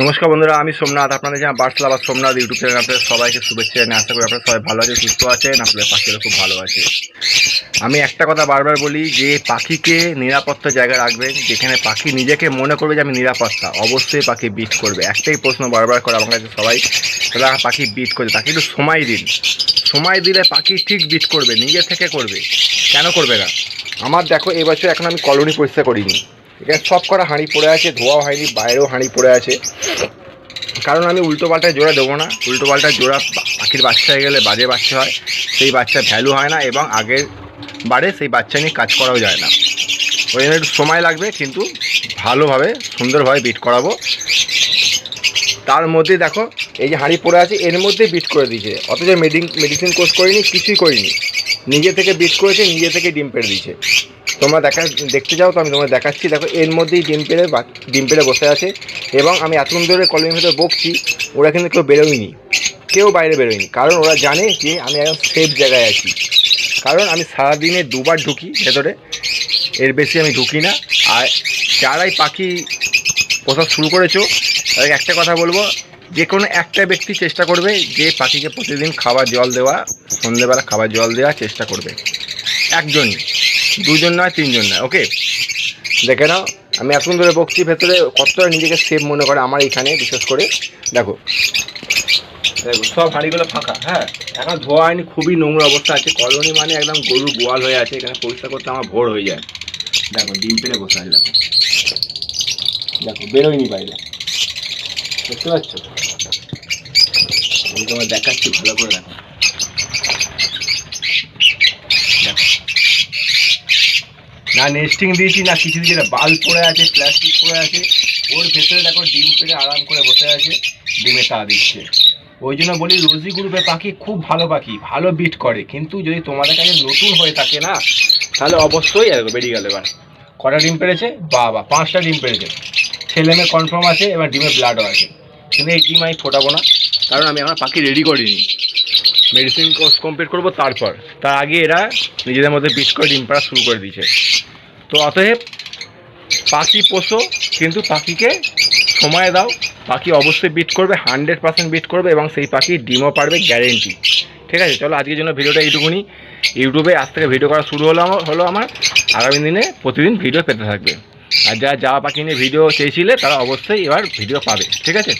নমস্কার বন্ধুরা, আমি সোমনাথ। আপনাদের যারা birds lover Somnath YouTube channel আপনাদের সবাইকে শুভেচ্ছা জানিয়ে আশা করি আপনারা সবাই ভালো আছে সুস্থ আছেন, আপনাদের পাখিরা খুব ভালো আছে। আমি একটা কথা বারবার বলি যে, পাখিকে নিরাপত্তা জায়গায় রাখবেন, যেখানে পাখি নিজেকে মনে করবে যে আমি নিরাপত্তা, অবশ্যই পাখি বিট করবে। একটাই প্রশ্ন বারবার করে আমার কাছে সবাই তাহলে পাখি বিট করবে তাকে একটু সময় দিন। সময় দিলে পাখি ঠিক বিট করবে, নিজে থেকে করবে, কেন করবে না? আমার দেখো এবছর এখন আমি কলোনি পরিষ্কার করিনি। এখানে সব করা হাঁড়ি পড়ে আছে, ধোয়া হয়নি, বাইরেও হাঁড়ি পড়ে আছে। কারণ আমি উল্টো পাল্টায় জোড়া দেবো না, উল্টো পাল্টায় জোড়া পাখির বাচ্চা হয়ে গেলে বাজে বাচ্চা হয়, সেই বাচ্চার ভ্যালু হয় না এবং আগের বারে সেই বাচ্চা নিয়ে কাজ করাও যায় না। ওই জন্য একটু সময় লাগবে, কিন্তু ভালোভাবে, সুন্দরভাবে বিট করাবো। তার মধ্যে দেখো, এই যে হাঁড়ি পড়ে আছে, এর মধ্যে বিট করে দিয়েছে। অথচ মেডিন মেডিসিন কোর্স করিনি, কিছুই করিনি। নিজে থেকে বিট করেছে, নিজে থেকে ডিম পেড়ে দিয়েছে। তোমরা দেখা, দেখতে যাও তো, আমি তোমার দেখাচ্ছি। দেখো, এর মধ্যেই ডিম পেড়ে ডিম পেড়ে বসে আছে। এবং আমি এতক্ষণ ধরে কলেজের ভেতরে বকছি, ওরা কিন্তু কেউ বেরোয়নি। কেউ বাইরে বেরোয়নি। কারণ ওরা জানে যে আমি একদম সেফ জায়গায় আছি। কারণ আমি সারাদিনে দুবার ঢুকি ভেতরে। এর বেশি আমি ঢুকি না। আর যারাই পাখি পোষা শুরু করেছ, তাদেরকে একটা কথা বলব, যে কোনো একটা ব্যক্তি চেষ্টা করবে যে পাখিকে প্রতিদিন খাবার জল দেওয়া সন্ধেবেলা খাবার জল দেওয়ার চেষ্টা করবে। একজনই দুজন নয়, তিনজন নয় ওকে দেখে নাও, আমি এখন ধরে বকছি, ভেতরে কতটা নিজেকে সেফ মনে করে আমার এখানে বিশেষ করে, দেখো। দেখো, সব হাঁড়িগুলো ফাঁকা হ্যাঁ? এখন ধোয়া হয়নি, খুবই নোংরা অবস্থা আছে, কলোনি মানে একদম গরু গোয়াল হয়ে আছে, এখানে পরিষ্কার করতে আমার ভোর হয়ে যায়। দেখো, ডিম পেলে বসে আছে, দেখো। বেরোয়নি বাইরে। বুঝতে পারছ আমি তোমার দেখাচ্ছি, ভালো করে দেখো। না নেস্টিং দিয়েছি, না কিছু না বাল্ব পড়ে আছে প্লাস্টিক পড়ে আছে। ওর ভেতরে দেখো ডিম পেড়ে আরাম করে বসে আছে, ডিমে তা দিচ্ছে। ওই জন্য বলি রোজি গ্রুপের পাখি খুব ভালো পাখি, ভালো বিট করে। কিন্তু যদি তোমাদের কাছে নতুন হয়ে থাকে না, তাহলে অবশ্যই দেখো বেরিয়ে গেল এবার। কটা ডিম পেড়েছে? বাবা, পাঁচটা ডিম পেড়েছে। ছেলে মেয়ে কনফার্ম আছে, এবার ডিমে ব্লাডও আছে। কিন্তু এই ডিম আমি ফোটাবো না, কারণ আমি আমার পাখি রেডি করিনি। মেডিসিন কোর্স কমপ্লিট করব, তারপর। তার আগে এরা নিজেদের মধ্যে বিট করে ডিম পাড়া শুরু করে দিয়েছে। তো অতএব, পাখি পোষো, কিন্তু পাখিকে সময় দাও। পাখি অবশ্যই বিট করবে হান্ড্রেড পার্সেন্ট বিট করবে এবং সেই পাখি ডিমও পারবে গ্যারেন্টি ঠিক আছে? চলো, আজকের জন্য ভিডিওটা এইটুকুনি। ইউটিউবে আজ থেকে ভিডিও করা শুরু হলো হলো আমার। আগামী দিনে প্রতিদিন ভিডিও পেতে থাকবে। আর যারা যাওয়া পাখি নিয়ে ভিডিও চেয়েছিলে, তারা অবশ্যই এবার ভিডিও পাবে। ঠিক আছে?